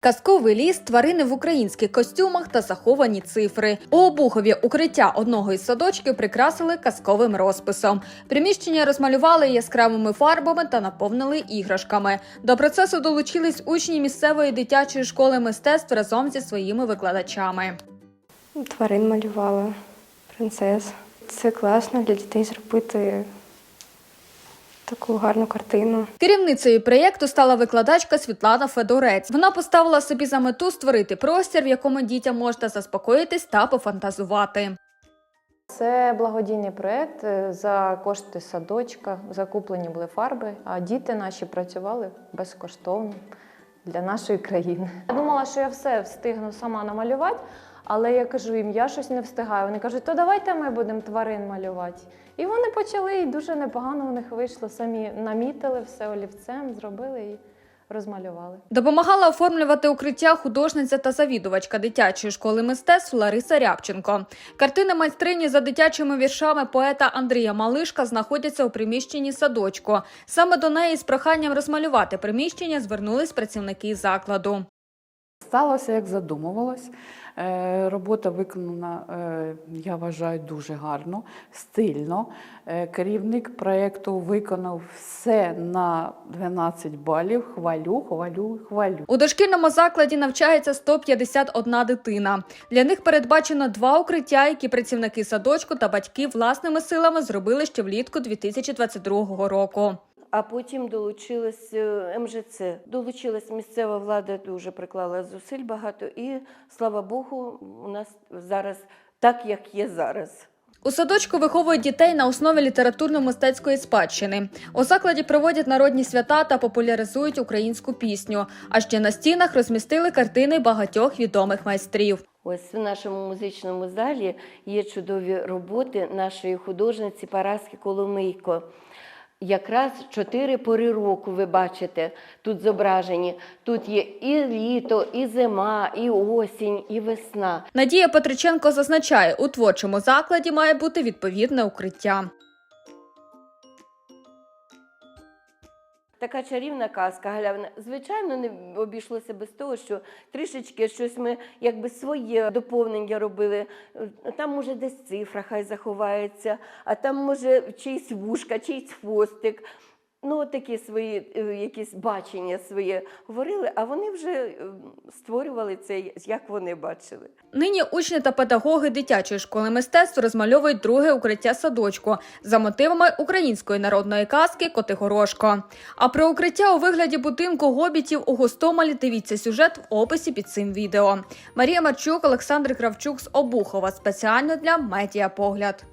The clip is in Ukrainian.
Казковий ліс, тварини в українських костюмах та заховані цифри. У обухові укриття одного із садочків прикрасили казковим розписом. Приміщення розмалювали яскравими фарбами та наповнили іграшками. До процесу долучились учні місцевої дитячої школи мистецтв разом зі своїми викладачами. Тварин малювала, принцес. Це класно для дітей зробити таку гарну картину. Керівницею проєкту стала викладачка Світлана Федорець. Вона поставила собі за мету створити простір, в якому дітям можна заспокоїтись та пофантазувати. Це благодійний проєкт е, за кошти садочка. Закуплені були фарби, а діти наші працювали безкоштовно для нашої країни. Я думала, що я все встигну сама намалювати, але я кажу їм, я щось не встигаю. Вони кажуть, то давайте ми будемо тварин малювати. І вони почали, і дуже непогано у них вийшло. Самі намітили все олівцем, зробили і розмалювали. Допомагала оформлювати укриття художниця та завідувачка дитячої школи мистецтв Лариса Рябченко. Картини майстрині за дитячими віршами поета Андрія Малишка знаходяться у приміщенні садочку. Саме до неї з проханням розмалювати приміщення звернулись працівники закладу. Сталося, як задумувалось. Е, Робота виконана, е, я вважаю, дуже гарно, стильно. Е, Керівник проєкту виконав все на 12 балів. Хвалю, хвалю, хвалю. У дошкільному закладі навчається 151 дитина. Для них передбачено два укриття, які працівники садочку та батьки власними силами зробили ще влітку 2022 року. А потім долучилась е, МЖЦ. Долучилась місцева влада, дуже приклала зусиль багато, і слава Богу, у нас зараз так, як є зараз. У садочку виховують дітей на основі літературно-мистецької спадщини. У закладі проводять народні свята та популяризують українську пісню. А ще на стінах розмістили картини багатьох відомих майстрів. Ось в нашому музичному залі є чудові роботи нашої художниці Параски Коломийко. Якраз чотири пори року ви бачите тут зображені. Тут є і літо, і зима, і осінь, і весна. Надія Петриченко зазначає, у творчому закладі має бути відповідне укриття. Така чарівна казка галявна. Звичайно, не обійшлося без того, що трішечки щось ми якби своє доповнення робили. Там може десь цифра хай заховається, а там може чийсь вушка, чийсь хвостик. Ну, такі свої е, якісь бачення своє говорили, а вони вже е, створювали це, як вони бачили. Нині учні та педагоги дитячої школи мистецтв розмальовують друге укриття садочку за мотивами української народної казки Котигорошко. А про укриття у вигляді будинку гобітів у Гостомелі дивіться сюжет в описі під цим відео. Марія Марчук, Олександр Кравчук з Обухова спеціально для Медіапогляд.